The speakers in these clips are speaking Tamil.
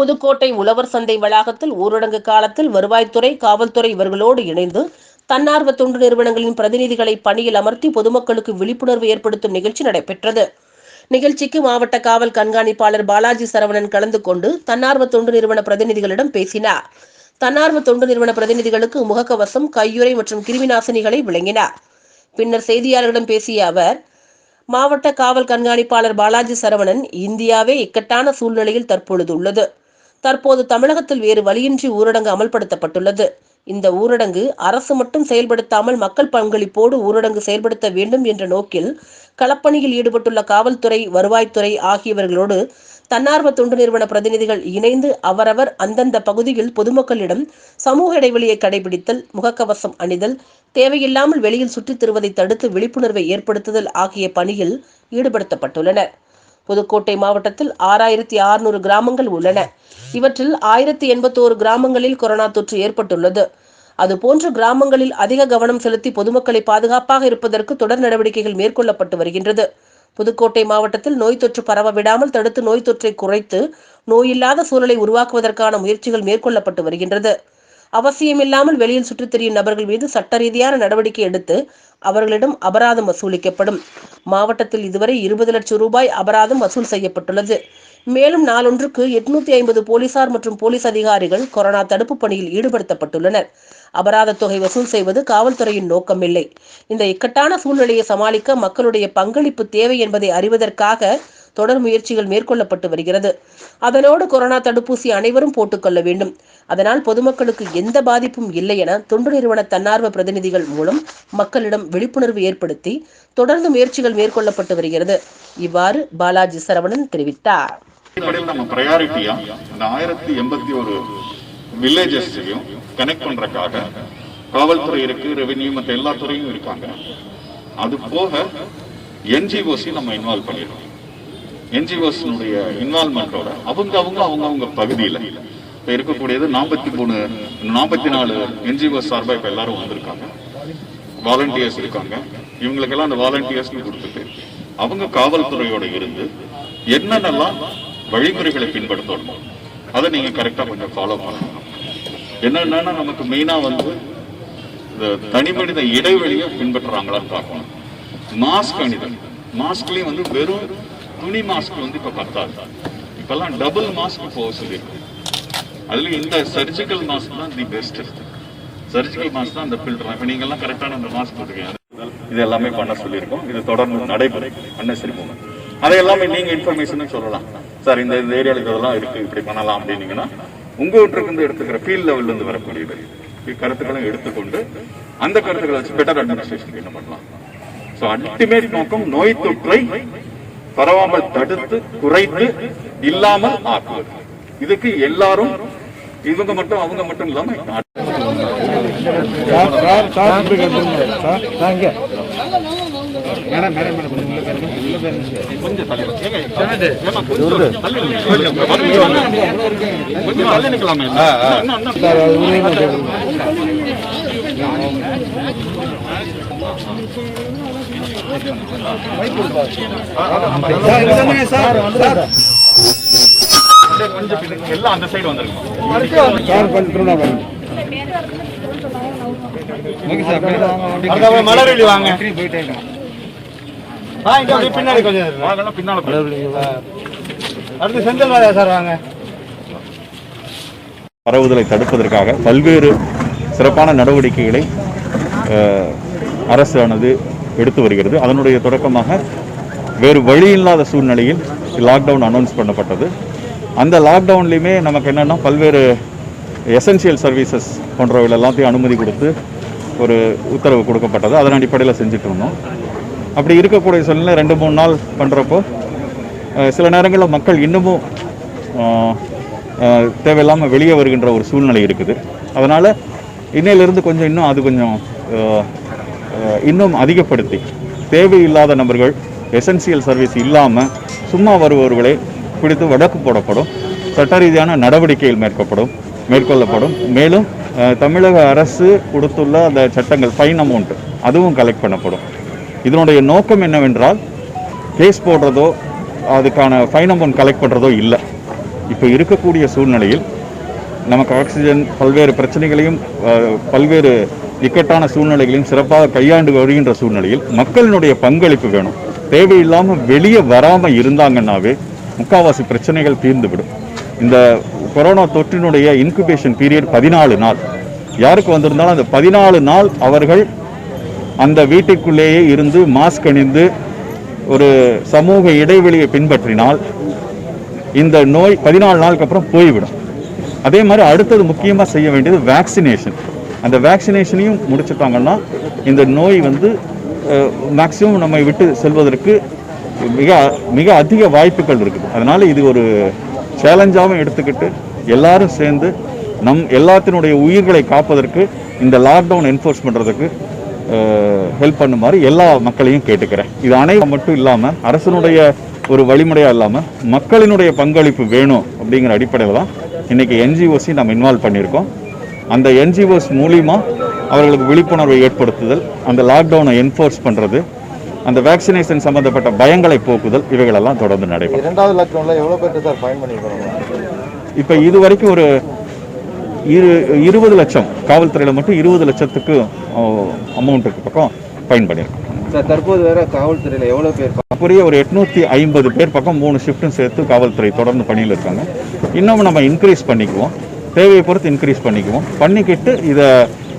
புதுக்கோட்டை உழவர் சந்தை வளாகத்தில் ஊரடங்கு காலத்தில் வருவாய்த்துறை காவல்துறை இவர்களோடு இணைந்து தன்னார்வ தொண்டு நிறுவனங்களின் பிரதிநிதிகளை பணியில் அமர்த்தி பொதுமக்களுக்கு விழிப்புணர்வு ஏற்படுத்தும் நிகழ்ச்சி நடைபெற்றது. நிகழ்ச்சிக்கு மாவட்ட காவல் கண்காணிப்பாளர் பாலாஜி சரவணன் கலந்து கொண்டு தன்னார்வ தொண்டு நிறுவன பிரதிநிதிகளிடம் பேசினார். தன்னார்வ தொண்டு நிறுவன பிரதிநிதிகளுக்கு முகக்கவசம் கையுறை மற்றும் கிருமிநாசினிகளை வழங்கினார். பின்னர் செய்தியாளர்களிடம் பேசிய அவர் மாவட்ட காவல் கண்காணிப்பாளர் பாலாஜி சரவணன் இந்தியாவே இக்கட்டான சூழ்நிலையில் தற்பொழுது உள்ளது. தற்போது தமிழகத்தில் வேறு வழியின்றி ஊரடங்கு அமல்படுத்தப்பட்டுள்ளது. இந்த ஊரடங்கு அரசு மட்டும் செயல்படுத்தாமல் மக்கள் பங்களிப்போடு ஊரடங்கு செயல்படுத்த வேண்டும் என்ற நோக்கில் களப்பணியில் ஈடுபட்டுள்ள காவல்துறை வருவாய்த்துறை ஆகியவர்களோடு தன்னார்வ தொண்டு நிறுவன பிரதிநிதிகள் இணைந்து அவரவர் அந்தந்த பகுதியில் பொதுமக்களிடம் சமூக இடைவெளியை கடைபிடித்தல் முகக்கவசம் அணிதல் தேவையில்லாமல் வெளியில் சுற்றித் திருவதை தடுத்து விழிப்புணர்வை ஏற்படுத்துதல் ஆகிய பணியில் ஈடுபடுத்தப்பட்டுள்ளனர். புதுக்கோட்டை மாவட்டத்தில் ஆறாயிரத்தி ஆறுநூறு கிராமங்கள் உள்ளன. இவற்றில் ஆயிரத்தி எண்பத்தோரு கிராமங்களில் கொரோனா தொற்று ஏற்பட்டுள்ளது. அதுபோன்ற கிராமங்களில் அதிக கவனம் செலுத்தி பொதுமக்களை பாதுகாப்பாக இருப்பதற்கு தொடர் நடவடிக்கைகள் மேற்கொள்ளப்பட்டு வருகின்றது. புதுக்கோட்டை மாவட்டத்தில் நோய் தொற்று பரவ விடாமல் தடுத்து நோய் தொற்றை குறைத்து நோயில்லாத சூழலை உருவாக்குவதற்கான முயற்சிகள் மேற்கொள்ளப்பட்டு வருகின்றது. அவசியமில்லாமல் வெளியில் சுற்றித் திரியும் நபர்கள் மீது சட்ட ரீதியான நடவடிக்கை எடுத்து அவர்களிடம் அபராதம் வசூலிக்கப்படும். மாவட்டத்தில் இதுவரை இருபது லட்சம் ரூபாய் அபராதம் வசூல் செய்யப்பட்டுள்ளது. மேலும் நாளொன்றுக்கு எட்நூத்தி ஐம்பது போலீசார் மற்றும் போலீஸ் அதிகாரிகள் கொரோனா தடுப்பு பணியில் ஈடுபடுத்தப்பட்டுள்ளனர். அபராத தொகை வசூல் செய்வது காவல்துறையின் நோக்கமில்லை. இந்த இக்கட்டான சூழ்நிலையை சமாளிக்க மக்களுடைய பங்களிப்பு தேவை என்பதை அறிவதற்காக தொடர் முயற்சிகள் மேற்கொள்ளப்பட்டு வருகிறது. அதனோடு கொரோனா தடுப்பூசி அனைவரும் போட்டுக்கொள்ள வேண்டும். அதனால் பொதுமக்களுக்கு எந்த பாதிப்பும் இல்லை என தொண்டு நிறுவன தன்னார்வ பிரதிநிதிகள் மூலம் மக்களிடம் விழிப்புணர்வு ஏற்படுத்தி தொடர்ந்து முயற்சிகள் மேற்கொள்ளப்பட்டு வருகிறது. இவ்வாறு பாலாஜி சரவணன் தெரிவித்தார். நம்ம ப்ரையாரிட்டியா அந்த ஆயிரத்தி எண்பத்தி ஒரு வில்லேஜஸ்லையும் கனெக்ட் பண்றதுக்காக காவல்துறை இருக்கு ரெவென்யூ மற்ற எல்லா துறையும் இருக்காங்க. அது போக என்ஜிஓசி நம்ம இன்வால்வ் பண்ணிடுறோம் என்ஜிஓஸினுடைய இன்வால்மெண்டோட அவங்க அவங்க அவங்க அவங்க பகுதியில் இப்போ இருக்கக்கூடியது நாற்பத்தி மூணு நாற்பத்தி நாலு என்ஜிஓஸ் சார்பாக இப்போ எல்லாரும் வந்திருக்காங்க. வாலண்டியர்ஸ் இருக்காங்க. இவங்களுக்கெல்லாம் அந்த வாலண்டியர்ஸ்னு கொடுத்துட்டு அவங்க காவல்துறையோட இருந்து என்னென்னலாம் வழிமுறைகளை பின்பற்றணும் அதை நீங்கள் கரெக்டாக கொஞ்சம் ஃபாலோ பண்ணணும். என்னென்னா நமக்கு மெயினாக வந்து இந்த தனி மனித இடைவெளியை பின்பற்றுறாங்களான்னு பார்க்கணும். மாஸ்க் அணிதல். மாஸ்க்லேயும் வந்து வெறும் துணி மாஸ்க் வந்து இப்ப பத்தாது. இப்பெல்லாம் டபுள் மாஸ்க் போக சொல்லியிருக்கு அதுல இந்த சர்ஜிக்கல் மாஸ்க் தான் தி பெஸ்ட் சர்ஜிக்கல் மாஸ்க் தான் அந்த ஃபில்டர் இப்போ நீங்க எல்லாம் கரெக்டான அந்த மாஸ்க் போட்டுக்கீங்க. இது எல்லாமே பண்ண சொல்லியிருக்கோம். இது தொடர்ந்து நடைபெறும். அன்னசரி போங்க அதை எல்லாமே நீங்க இன்ஃபர்மேஷனும் சொல்லலாம். சார் இந்த இந்த ஏரியாவுக்கு இதெல்லாம் இருக்கு. இப்படி பண்ணலாம் அப்படின்னீங்கன்னா உங்க வீட்டிலிருந்து எடுத்துக்கிற ஃபீல்ட் லெவல்ல இருந்து வரக்கூடியது இப்படி கருத்துக்களும் எடுத்துக்கொண்டு அந்த கருத்துக்களை வச்சு பெட்டர் அட்மினிஸ்ட்ரேஷன் என்ன பண்ணலாம்? ஸோ அல்டிமேட் நோக்கம் நோய் தொற்றை பரவாமல் தடுத்து குறைத்து இல்லாமல் ஆக்குவது. இதுக்கு எல்லாரும் இவங்க மட்டும் அவங்க மட்டும் இல்லாம சார் எல்லாம் அந்த சைடு மலர்வெளி வாங்க. பின்னாடி கொஞ்சம் பின்னால அடுத்து செந்தில் ராஜா சார் வாங்க பரவுதலை தடுப்பதற்காக பல்வேறு சிறப்பான நடவடிக்கைகளை அரசானது எடுத்து வருகிறது. அதனுடைய தொடக்கமாக வேறு வழி இல்லாத சூழ்நிலையில் லாக்டவுன் அனௌன்ஸ் பண்ணப்பட்டது. அந்த லாக்டவுன்லேயுமே நமக்கு என்னென்னா பல்வேறு எசென்சியல் சர்வீசஸ் போன்றவைகள் எல்லாத்தையும் அனுமதி கொடுத்து ஒரு உத்தரவு கொடுக்கப்பட்டது. அதன் அடிப்படையில் செஞ்சுட்டு இருந்தோம். அப்படி இருக்கக்கூடிய சூழ்நிலை ரெண்டு மூணு நாள் பண்ணுறப்போ சில நேரங்களில் மக்கள் இன்னமும் தேவையில்லாமல் வெளியே வருகின்ற ஒரு சூழ்நிலை இருக்குது. அதனால் இன்னையிலிருந்து கொஞ்சம் இன்னும் அது கொஞ்சம் இன்னும் அதிகப்படுத்தி. தேவையில்லாத நபர்கள் எசென்சியல் சர்வீஸ் இல்லாமல் சும்மா வருபவர்களை பிடித்து வழக்கு போடப்படும். சட்ட ரீதியான நடவடிக்கைகள் மேற்கப்படும் மேற்கொள்ளப்படும். மேலும் தமிழக அரசு கொடுத்துள்ள அந்த சட்டங்கள் ஃபைன் அமௌண்ட் அதுவும் கலெக்ட் பண்ணப்படும். இதனுடைய நோக்கம் என்னவென்றால் கேஸ் போடுறதோ அதுக்கான ஃபைன் அமௌண்ட் கலெக்ட் பண்ணுறதோ இல்லை. இப்போ இருக்கக்கூடிய சூழ்நிலையில் நமக்கு ஆக்சிஜன் பல்வேறு பிரச்சனைகளையும் பல்வேறு இக்கட்டான சூழ்நிலைகளையும் சிறப்பாக கையாண்டு வருகின்ற சூழ்நிலையில் மக்களினுடைய பங்களிப்பு வேணும். தேவையில்லாமல் வெளியே வராமல் இருந்தாங்கன்னாவே முக்காவாசி பிரச்சனைகள் தீர்ந்துவிடும். இந்த கொரோனா தொற்றினுடைய இன்குபேஷன் பீரியட் பதினாலு நாள். யாருக்கு வந்திருந்தாலும் அந்த பதினாலு நாள் அவர்கள் அந்த வீட்டுக்குள்ளேயே இருந்து மாஸ்க் அணிந்து ஒரு சமூக இடைவெளியை பின்பற்றினால் இந்த நோய் பதினாலு நாளுக்கு அப்புறம் போய்விடும். அதே மாதிரி அடுத்தது முக்கியமாக செய்ய வேண்டியது வேக்சினேஷன் அந்த வேக்சினேஷனையும் முடிச்சுட்டாங்கன்னா இந்த நோய் வந்து மேக்சிமம் நம்மை விட்டு செல்வதற்கு மிக மிக அதிக வாய்ப்புகள் இருக்குது. அதனால் இது ஒரு சேலஞ்சாகவும் எடுத்துக்கிட்டு எல்லாரும் சேர்ந்து நம் எல்லாத்தினுடைய உயிர்களை காப்பதற்கு இந்த லாக்டவுன் என்ஃபோர்ஸ் பண்ணுறதுக்கு ஹெல்ப் பண்ணுமாறு எல்லா மக்களையும் கேட்டுக்கிறேன். இது அனைவரும் மட்டும் இல்லாமல் அரசனுடைய ஒரு வழிமுறையாக இல்லாமல் மக்களினுடைய பங்களிப்பு வேணும் அப்படிங்கிற அடிப்படையில் தான் இன்றைக்கி என்ஜிஓசி நம்ம இன்வால்வ் பண்ணியிருக்கோம். அந்த என்ஜிஓஸ் மூலிமா அவர்களுக்கு விழிப்புணர்வை ஏற்படுத்துதல் அந்த லாக்டவுனை என்ஃபோர்ஸ் பண்ணுறது அந்த வேக்சினேஷன் சம்பந்தப்பட்ட பயங்களை போக்குதல் இவைகளெல்லாம் தொடர்ந்து நடைபெறும். இரண்டாவது லாக்டவுன்ல எவ்வளவு பேருக்கு சார் ஃபைன் பண்ணிருக்கோம்? இப்போ இது வரைக்கும் ஒரு இரு இருபது லட்சம் காவல்துறையில் மட்டும் இருபது லட்சத்துக்கு அமௌண்ட்டுக்கு பக்கம் ஃபைன் பண்ணியிருக்கோம் சார் தற்போது வேற காவல்துறையில எவ்வளவு பேர் அப்படியே ஒரு எட்நூற்றி ஐம்பது பேர் பக்கம் மூணு ஷிஃப்ட்டும் சேர்த்து காவல்துறை தொடர்ந்து பணியில் இருக்காங்க. இன்னும் நம்ம இன்க்ரீஸ் பண்ணிக்குவோம். தேவையை பொறுத்து இன்க்ரீஸ் பண்ணிக்குவோம். பண்ணிக்கிட்டு இதை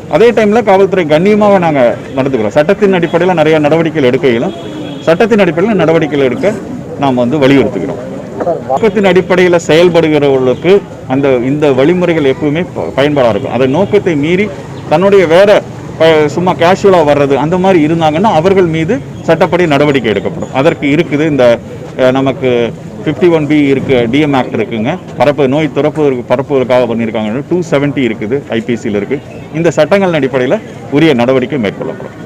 அதே டைமில் காவல்துறை கண்ணியமாக நாங்கள் நடந்துக்கிறோம். சட்டத்தின் அடிப்படையில் நிறைய நடவடிக்கைகள் எடுக்கையிலும் சட்டத்தின் அடிப்படையில் நடவடிக்கைகள் எடுக்க நாம் வந்து வலியுறுத்துகிறோம். நோக்கத்தின் அடிப்படையில் செயல்படுகிறவர்களுக்கு அந்த இந்த வழிமுறைகள் எப்பவுமே ப- பயன்பாடாக இருக்கும். அதை நோக்கத்தை மீறி தன்னுடைய வேற சும்மா கேஷுவலாக வர்றது அந்த மாதிரி இருந்தாங்கன்னா அவர்கள் மீது சட்டப்படி நடவடிக்கை எடுக்கப்படும். அதற்கு இருக்குது இந்த நமக்கு ஃபிஃப்டி ஒன் பி இருக்கு டிஎம் ஆக்ட் இருக்குங்க. பரப்பு நோய் துறப்பு பரப்புவதற்காக பண்ணியிருக்காங்க. டூ செவன்ட்டி இருக்குது ஐபிசியில் இருக்குது இந்த சட்டங்களின் அடிப்படையில் உரிய நடவடிக்கை மேற்கொள்ளப்படும்.